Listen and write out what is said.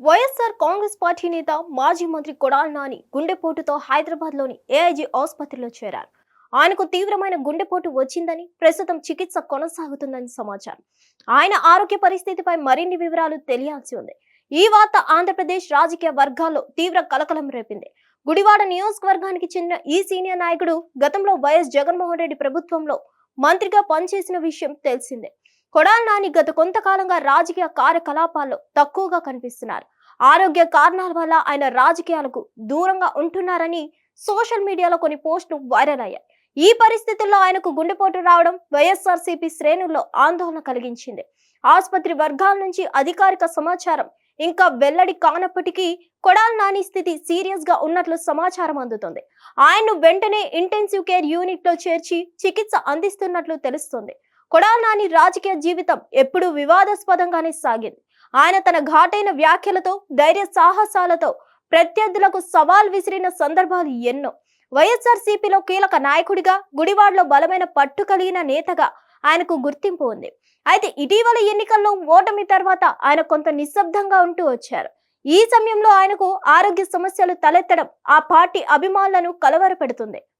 YSR Congress party నేత మాజీ మంత్రి కొడాల్ నాని గుండెపోటుతో హైదరాబాద్లోని ఏఐజీ ఆసుపత్రిలో చేరారు. ఆయనకు తీవ్రమైన గుండెపోటు వచ్చిందని ప్రస్తుతం చికిత్స కొనసాగుతుందని సమాచారం. ఆయన ఆరోగ్య పరిస్థితిపై మరిన్ని వివరాలు తెలియాల్సి ఉంది. ఈ వార్త ఆంధ్రప్రదేశ్ రాజకీయ వర్గాల్లో తీవ్ర కలకలం రేపింది. గుడివాడ నియోజకవర్గానికి చెందిన ఈ సీనియర్ నాయకుడు గతంలో వైఎస్ జగన్మోహన్ రెడ్డి ప్రభుత్వంలో మంత్రిగా పనిచేసిన విషయం తెలిసిందే. కొడాల నాని గత కొంతకాలంగా రాజకీయ కార్యకలాపాల్లో తక్కువగా కనిపిస్తున్నారు. ఆరోగ్య కారణాల వల్ల ఆయన రాజకీయాలకు దూరంగా ఉంటున్నారని సోషల్ మీడియాలో కొన్ని పోస్టులు వైరల్ అయ్యాయి. ఈ పరిస్థితుల్లో ఆయనకు గుండెపోటు రావడం వైఎస్ఆర్సీపీ శ్రేణుల్లో ఆందోళన కలిగించింది. ఆసుపత్రి వర్గాల నుంచి అధికారిక సమాచారం ఇంకా వెల్లడి కానప్పటికీ కొడాల్ నాని స్థితి సీరియస్గా ఉన్నట్లు సమాచారం అందుతుంది. ఆయన్ను వెంటనే ఇంటెన్సివ్ కేర్ యూనిట్లో చేర్చి చికిత్స అందిస్తున్నట్లు తెలుస్తుంది. కొడాలి నాని రాజకీయ జీవితం ఎప్పుడూ వివాదాస్పదంగానే సాగింది. ఆయన తన ఘాటైన వ్యాఖ్యలతో ధైర్య సాహసాలతో ప్రత్యర్థులకు సవాల్ విసిరిన సందర్భాలు ఎన్నో. వైఎస్ఆర్ సిపిలో కీలక నాయకుడిగా గుడివాడలో బలమైన పట్టు కలిగిన నేతగా ఆయనకు గుర్తింపు ఉంది. అయితే ఇటీవల ఎన్నికల్లో ఓటమి తర్వాత ఆయన కొంత నిశ్శబ్దంగా ఉంటూ వచ్చారు. ఈ సమయంలో ఆయనకు ఆరోగ్య సమస్యలు తలెత్తడం ఆ పార్టీ అభిమానులను కలవరపెడుతుంది.